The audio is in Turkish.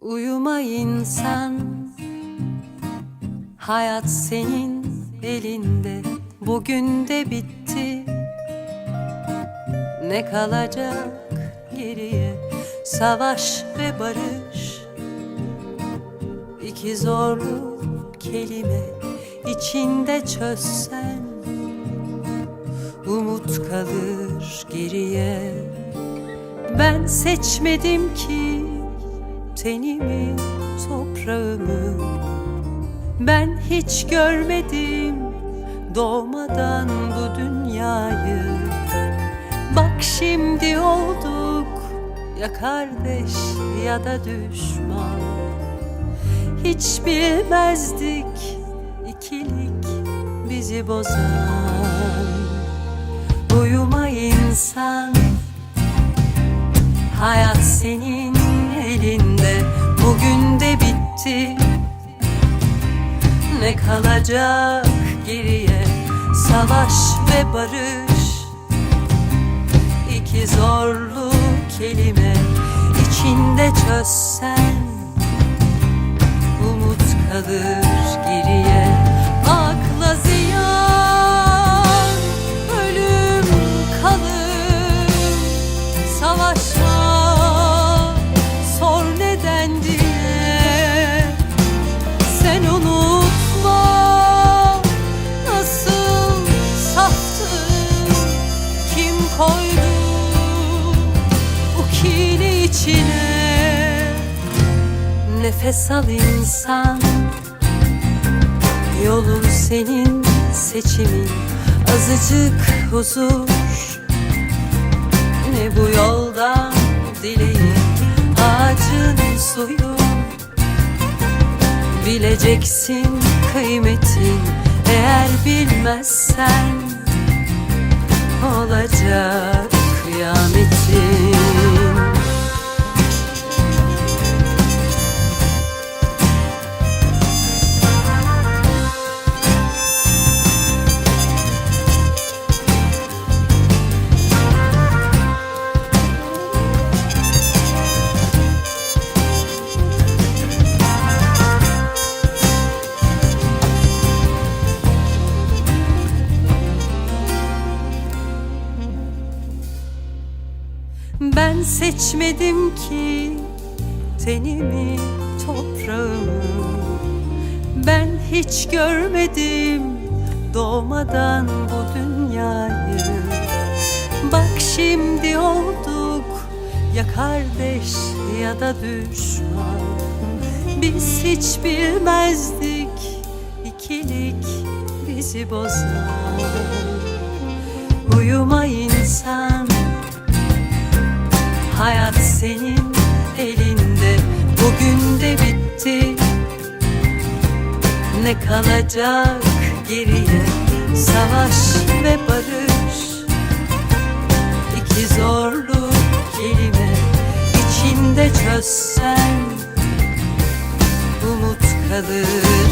Uyuma insan. Hayat senin elinde. Bugün de bitti. Ne kalacak geriye? Savaş ve barış. İki zorlu kelime içinde çözsen. Umut kalır geriye. Ben seçmedim ki tenimi, toprağımı Ben hiç görmedim doğmadan bu dünyayı. Bak şimdi olduk ya kardeş ya da düşman. Hiç bilmezdik ikilik bizi bozan. Uyuma insan Hayat senin Bugün de bitti. Ne kalacak geriye? Savaş ve barış. İki zorlu kelime içinde çözsen Umut kalır içine. Nefes al insan. Yolun senin seçimin. Azıcık huzur. Ne bu yoldan dileğin? Ağacın suyu. Bileceksin kıymetin. Eğer bilmezsen Olacak kıyametin Ben seçmedim ki tenimi, toprağımı? Ben hiç görmedim doğmadan bu dünyayı. Bak şimdi olduk ya kardeş ya da düşman. Biz hiç bilmezdik ikilik bizi bozar. Uyuma insan Hayat senin elinde. Bugün de bitti. Ne kalacak geriye? Savaş ve barış. İki zorlu kelime içinde çözsen Umut kalır